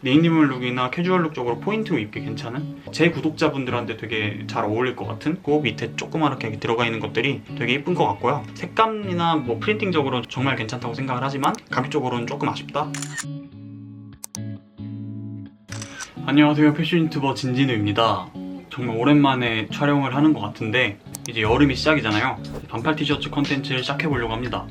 네이미멀 룩이나 캐주얼 룩 쪽으로 포인트 입기 괜찮은? 제 구독자분들한테 되게 잘 어울릴 것 같은? 그 밑에 조그맣게 들어가 있는 것들이 되게 예쁜 것 같고요. 색감이나 뭐 프린팅적으로는 정말 괜찮다고 생각을 하지만 가격적으로는 조금 아쉽다. 안녕하세요. 패션 유튜버 진진우입니다. 정말 오랜만에 촬영을 하는 것 같은데 이제 여름이 시작이잖아요. 반팔 티셔츠 컨텐츠를 시작해보려고 합니다.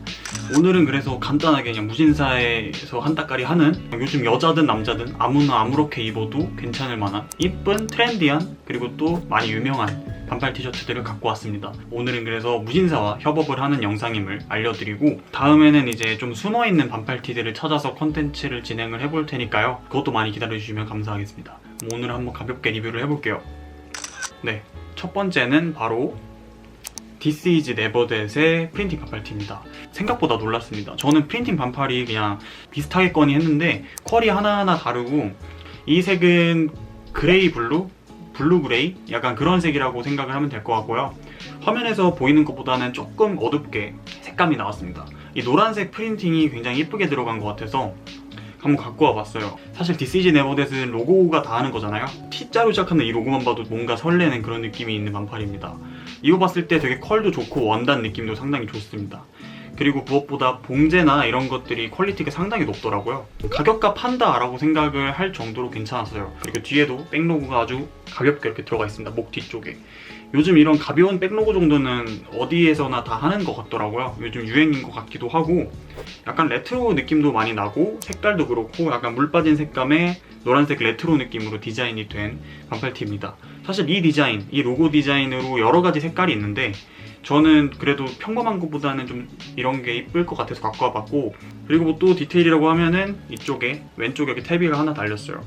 오늘은 그래서 간단하게 그냥 무신사에서 한따까리 하는 요즘 여자든 남자든 아무나 아무렇게 입어도 괜찮을 만한 이쁜 트렌디한 그리고 또 많이 유명한 반팔 티셔츠들을 갖고 왔습니다. 오늘은 그래서 무신사와 협업을 하는 영상임을 알려드리고 다음에는 이제 좀 숨어있는 반팔 티들을 찾아서 컨텐츠를 진행을 해볼 테니까요. 그것도 많이 기다려주시면 감사하겠습니다. 오늘 한번 가볍게 리뷰를 해볼게요. 네, 첫 번째는 바로 This is Neverthat의 프린팅 반팔티입니다. 생각보다 놀랐습니다. 저는 프린팅 반팔이 그냥 비슷하겠거니 했는데 컬이 하나하나 다르고 이 색은 그레이 블루? 블루 그레이? 약간 그런 색이라고 생각을 하면 될 것 같고요. 화면에서 보이는 것보다는 조금 어둡게 색감이 나왔습니다. 이 노란색 프린팅이 굉장히 예쁘게 들어간 것 같아서 한번 갖고 와봤어요. 사실 디시지 네버댓은 로고가 다 하는 거잖아요. T자로 시작하는 이 로고만 봐도 뭔가 설레는 그런 느낌이 있는 반팔입니다. 이거 봤을 때 되게 컬도 좋고 원단 느낌도 상당히 좋습니다. 그리고 무엇보다 봉제나 이런 것들이 퀄리티가 상당히 높더라고요. 가격값 한다라고 생각을 할 정도로 괜찮았어요. 그리고 뒤에도 백로고가 아주 가볍게 이렇게 들어가 있습니다. 목 뒤쪽에. 요즘 이런 가벼운 백로고 정도는 어디에서나 다 하는 것 같더라고요. 요즘 유행인 것 같기도 하고 약간 레트로 느낌도 많이 나고 색깔도 그렇고 약간 물 빠진 색감의 노란색 레트로 느낌으로 디자인이 된 반팔티입니다. 사실 이 디자인, 이 로고 디자인으로 여러 가지 색깔이 있는데 저는 그래도 평범한 것보다는 좀 이런 게 이쁠 것 같아서 갖고 와봤고 그리고 뭐또 디테일이라고 하면은 이쪽에 왼쪽에 이렇게 탭이 하나 달렸어요.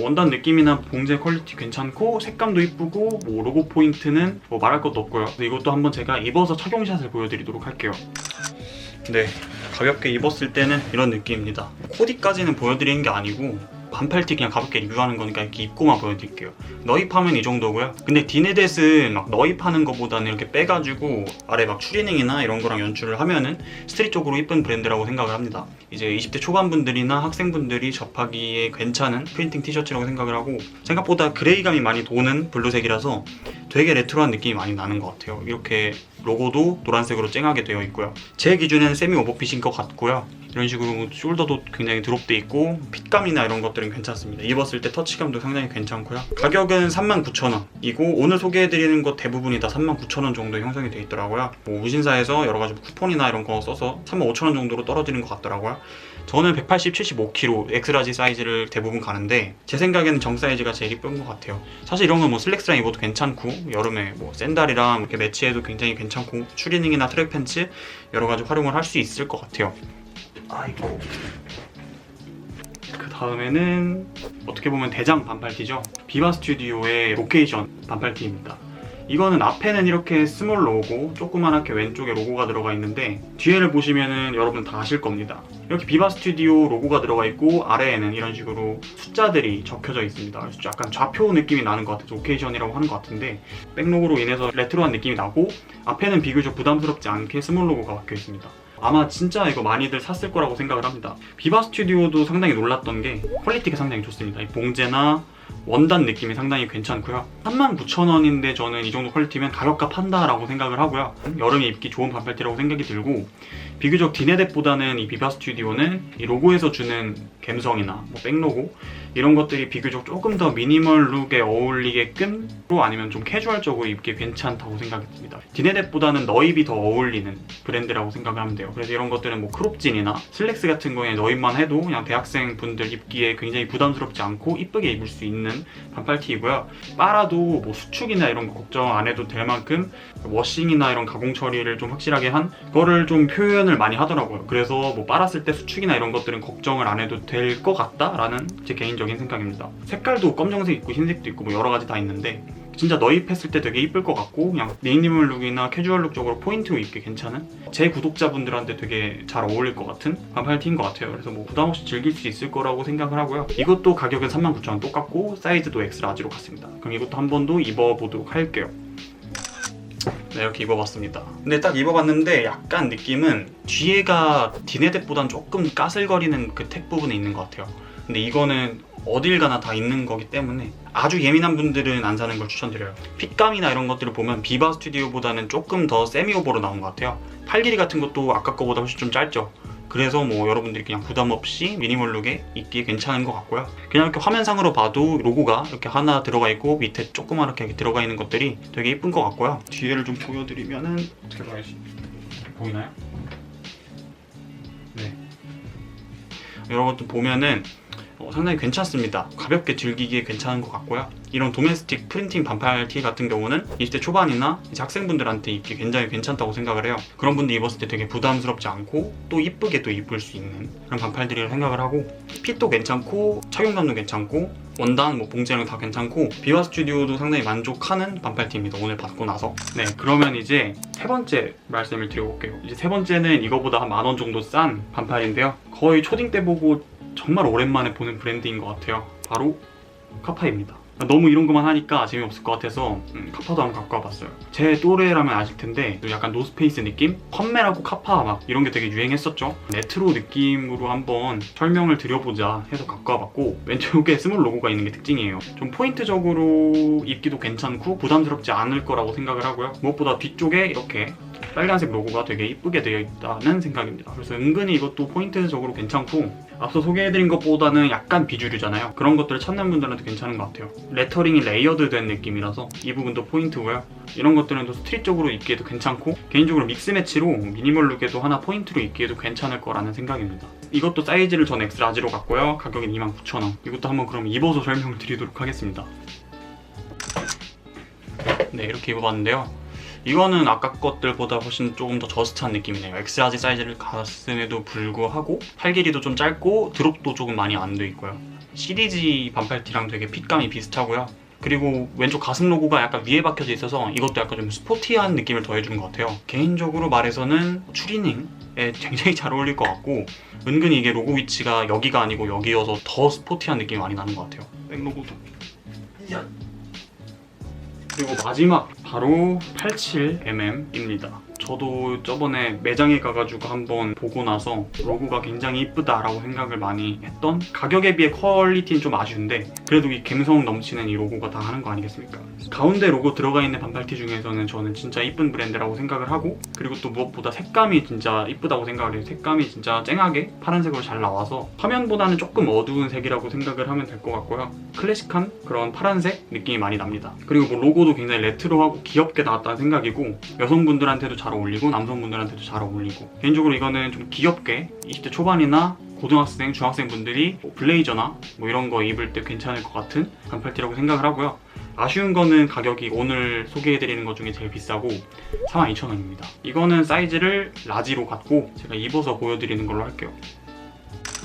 뭐 원단 느낌이나 봉제 퀄리티 괜찮고 색감도 이쁘고 뭐 로고 포인트는 뭐 말할 것도 없고요. 이것도 한번 제가 입어서 착용샷을 보여드리도록 할게요. 네, 가볍게 입었을 때는 이런 느낌입니다. 코디까지는 보여드리는 게 아니고 반팔티 그냥 가볍게 리뷰하는 거니까 이렇게 입고만 보여드릴게요. 너입하면 이 정도고요. 근데 디네댓은 막 너입하는 것보다는 이렇게 빼가지고 아래 막 추리닝이나 이런 거랑 연출을 하면은 스트릿 쪽으로 이쁜 브랜드라고 생각을 합니다. 이제 20대 초반 분들이나 학생분들이 접하기에 괜찮은 프린팅 티셔츠라고 생각을 하고 생각보다 그레이감이 많이 도는 블루색이라서 되게 레트로한 느낌이 많이 나는 것 같아요. 이렇게 로고도 노란색으로 쨍하게 되어 있고요. 제 기준에는 세미 오버핏인 것 같고요. 이런 식으로 숄더도 굉장히 드롭돼 있고 핏감이나 이런 것들은 괜찮습니다. 입었을 때 터치감도 상당히 괜찮고요. 가격은 39,000원이고 오늘 소개해드리는 것 대부분이 다 39,000원 정도 형성이 되어 있더라고요. 뭐 무신사에서 여러 가지 쿠폰이나 이런 거 써서 35,000원 정도로 떨어지는 것 같더라고요. 저는 180, 75kg 엑스라지 사이즈를 대부분 가는데 제 생각에는 정 사이즈가 제일 이쁜 것 같아요. 사실 이런 건 뭐 슬랙스랑 입어도 괜찮고 여름에 뭐 샌달이랑 이렇게 매치해도 굉장히 괜찮고 추리닝이나 트랙 팬츠 여러 가지 활용을 할 수 있을 것 같아요. 아이고. 그 다음에는 어떻게 보면 대장 반팔티죠. 비바 스튜디오의 로케이션 반팔티입니다. 이거는 앞에는 이렇게 스몰 로고, 조그만하게 왼쪽에 로고가 들어가 있는데 뒤에를 보시면은 여러분 다 아실 겁니다. 이렇게 비바 스튜디오 로고가 들어가 있고 아래에는 이런 식으로 숫자들이 적혀져 있습니다. 약간 좌표 느낌이 나는 것 같아서 오케이션이라고 하는 것 같은데 백로고로 인해서 레트로한 느낌이 나고 앞에는 비교적 부담스럽지 않게 스몰 로고가 박혀 있습니다. 아마 진짜 이거 많이들 샀을 거라고 생각을 합니다. 비바 스튜디오도 상당히 놀랐던 게 퀄리티가 상당히 좋습니다. 이 봉제나 원단 느낌이 상당히 괜찮고요. 39,000원인데 저는 이 정도 퀄리티면 가격값 한다라고 생각을 하고요. 여름에 입기 좋은 반팔티라고 생각이 들고 비교적 디네댓보다는 이 비바 스튜디오는 이 로고에서 주는 감성이나 뭐 백로고 이런 것들이 비교적 조금 더 미니멀 룩에 어울리게끔 또 아니면 좀 캐주얼적으로 입기 괜찮다고 생각이 듭니다. 디네댓보다는 너입이 더 어울리는 브랜드라고 생각을 하면 돼요. 그래서 이런 것들은 뭐 크롭진이나 슬랙스 같은 거에 너입만 해도 그냥 대학생 분들 입기에 굉장히 부담스럽지 않고 이쁘게 입을 수 있는 반팔티이고요. 빨아도 뭐 수축이나 이런 거 걱정 안 해도 될 만큼 워싱이나 이런 가공 처리를 좀 확실하게 한 거를 좀 표현을 많이 하더라고요. 그래서 뭐 빨았을 때 수축이나 이런 것들은 걱정을 안 해도 될 것 같다라는 제 개인적인 생각입니다. 색깔도 검정색 있고 흰색도 있고 뭐 여러 가지 다 있는데 진짜 너입했을 때 되게 이쁠 것 같고 그냥 미니멀 룩이나 캐주얼 룩 쪽으로 포인트 입기 괜찮은 제 구독자분들한테 되게 잘 어울릴 것 같은 반팔 티인 것 같아요. 그래서 뭐 부담 없이 즐길 수 있을 거라고 생각을 하고요. 이것도 가격은 39,000원 똑같고 사이즈도 엑스라지로 갔습니다. 그럼 이것도 한 번 더 입어보도록 할게요. 네, 이렇게 입어봤습니다. 근데 딱 입어봤는데 약간 느낌은 뒤에가 디네덱보단 조금 까슬거리는 그 택 부분에 있는 것 같아요. 근데 이거는 어딜 가나 다 있는 거기 때문에 아주 예민한 분들은 안 사는 걸 추천드려요. 핏감이나 이런 것들을 보면 비바 스튜디오보다는 조금 더 세미오버로 나온 것 같아요. 팔 길이 같은 것도 아까 거보다 훨씬 좀 짧죠. 그래서 뭐 여러분들이 그냥 부담 없이 미니멀 룩에 입기에 괜찮은 것 같고요. 그냥 이렇게 화면상으로 봐도 로고가 이렇게 하나 들어가 있고 밑에 조그맣게 들어가 있는 것들이 되게 예쁜 것 같고요. 뒤에를 좀 보여드리면은 어떻게 봐야지? 보이나요? 네. 것도 보면은 어, 상당히 괜찮습니다. 가볍게 즐기기에 괜찮은 것 같고요. 이런 도메스틱 프린팅 반팔 티 같은 경우는 20대 초반이나 이제 학생분들한테 입기 굉장히 괜찮다고 생각을 해요. 그런 분들 입었을 때 되게 부담스럽지 않고 또 이쁘게 또 입을 수 있는 그런 반팔들이라고 생각을 하고 핏도 괜찮고 착용감도 괜찮고 원단, 뭐 봉제랑 다 괜찮고 비와 스튜디오도 상당히 만족하는 반팔티입니다. 오늘 받고 나서. 네, 그러면 이제 세 번째 말씀을 드려볼게요. 이제 세 번째는 이거보다 한 만 원 정도 싼 반팔인데요. 거의 초딩 때 보고 정말 오랜만에 보는 브랜드인 것 같아요. 바로 카파입니다. 너무 이런 것만 하니까 재미없을 것 같아서 음, 카파도 한번 갖고 와봤어요. 제 또래라면 아실 텐데 약간 노스페이스 느낌? 컴멜하고 카파 막 이런 게 되게 유행했었죠. 레트로 느낌으로 한번 설명을 드려보자 해서 갖고 와봤고 왼쪽에 스몰 로고가 있는 게 특징이에요. 좀 포인트적으로 입기도 괜찮고 부담스럽지 않을 거라고 생각을 하고요. 무엇보다 뒤쪽에 이렇게 빨간색 로고가 되게 이쁘게 되어 있다는 생각입니다. 그래서 은근히 이것도 포인트적으로 괜찮고 앞서 소개해드린 것보다는 약간 비주류잖아요. 그런 것들을 찾는 분들한테 괜찮은 것 같아요. 레터링이 레이어드 된 느낌이라서 이 부분도 포인트고요. 이런 것들은 또 스트릿적으로 입기에도 괜찮고 개인적으로 믹스 매치로 미니멀 룩에도 하나 포인트로 입기에도 괜찮을 거라는 생각입니다. 이것도 사이즈를 전 엑스라지로 갔고요. 가격은 29,000원. 이것도 한번 그럼 입어서 설명을 드리도록 하겠습니다. 네, 이렇게 입어봤는데요. 이거는 아까 것들보다 훨씬 조금 더 저스트한 느낌이네요. 엑스라지 사이즈를 갔음에도 불구하고 팔 길이도 좀 짧고 드롭도 조금 많이 안 돼 있고요. CDG 반팔티랑 되게 핏감이 비슷하고요. 그리고 왼쪽 가슴 로고가 약간 위에 박혀져 있어서 이것도 약간 좀 스포티한 느낌을 더해주는 것 같아요. 개인적으로 말해서는 추리닝에 굉장히 잘 어울릴 것 같고 은근히 이게 로고 위치가 여기가 아니고 여기여서 더 스포티한 느낌이 많이 나는 것 같아요. 백 로고도. 그리고 마지막 바로 87mm입니다. 저도 저번에 매장에 가가지고 한번 보고 나서 로고가 굉장히 이쁘다라고 생각을 많이 했던 가격에 비해 퀄리티는 좀 아쉬운데 그래도 이 감성 넘치는 이 로고가 다 하는 거 아니겠습니까? 가운데 로고 들어가 있는 반팔티 중에서는 저는 진짜 이쁜 브랜드라고 생각을 하고 그리고 또 무엇보다 색감이 진짜 이쁘다고 생각을 해요. 색감이 진짜 쨍하게 파란색으로 잘 나와서 화면보다는 조금 어두운 색이라고 생각을 하면 될 것 같고요. 클래식한 그런 파란색 느낌이 많이 납니다. 그리고 뭐 로고도 굉장히 레트로하고 귀엽게 나왔다는 생각이고 여성분들한테도 잘 어울리고 남성분들한테도 잘 어울리고 개인적으로 이거는 좀 귀엽게 20대 초반이나 고등학생, 중학생 분들이 뭐 블레이저나 뭐 이런 거 입을 때 괜찮을 것 같은 반팔티라고 생각을 하고요. 아쉬운 거는 가격이 오늘 소개해드리는 것 중에 제일 비싸고 42,000원입니다. 이거는 사이즈를 라지로 갖고 제가 입어서 보여드리는 걸로 할게요.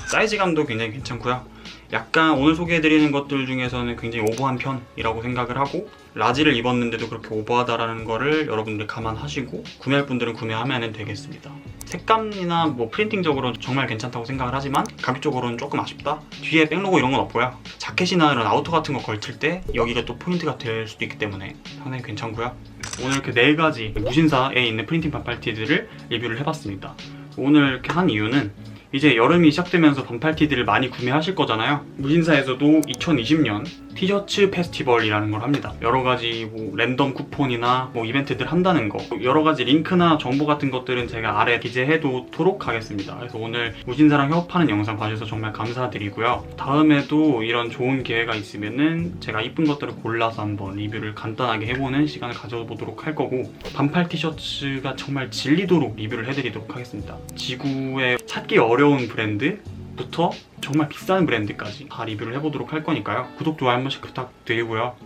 사이즈감도 굉장히 괜찮고요. 약간 오늘 소개해드리는 것들 중에서는 굉장히 오버한 편이라고 생각을 하고 라지를 입었는데도 그렇게 오버하다라는 거를 여러분들 감안하시고 구매할 분들은 구매하면 되겠습니다. 색감이나 뭐 프린팅적으로 정말 괜찮다고 생각을 하지만 가격적으로는 조금 아쉽다. 뒤에 백로고 이런 건 없고요. 자켓이나 이런 아우터 같은 거 걸칠 때 여기가 또 포인트가 될 수도 있기 때문에 상당히 괜찮고요. 오늘 이렇게 네 가지 무신사에 있는 프린팅 반팔 티들을 리뷰를 해봤습니다. 오늘 이렇게 한 이유는 이제 여름이 시작되면서 반팔 티들을 많이 구매하실 거잖아요. 무신사에서도 2020년 티셔츠 페스티벌이라는 걸 합니다. 여러 가지 뭐 랜덤 쿠폰이나 뭐 이벤트들 한다는 거, 여러 가지 링크나 정보 같은 것들은 제가 아래 기재해두도록 하겠습니다. 그래서 오늘 무신사랑 협업하는 영상 봐주셔서 정말 감사드리고요. 다음에도 이런 좋은 기회가 있으면은 제가 이쁜 것들을 골라서 한번 리뷰를 간단하게 해보는 시간을 가져보도록 할 거고 반팔 티셔츠가 정말 질리도록 리뷰를 해드리도록 하겠습니다. 지구에 찾기 어려운 브랜드 부터 정말 비싼 브랜드까지 다 리뷰를 해보도록 할 거니까요. 구독, 좋아요 한 번씩 부탁드리고요.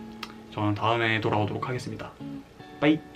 저는 다음에 돌아오도록 하겠습니다. 빠이!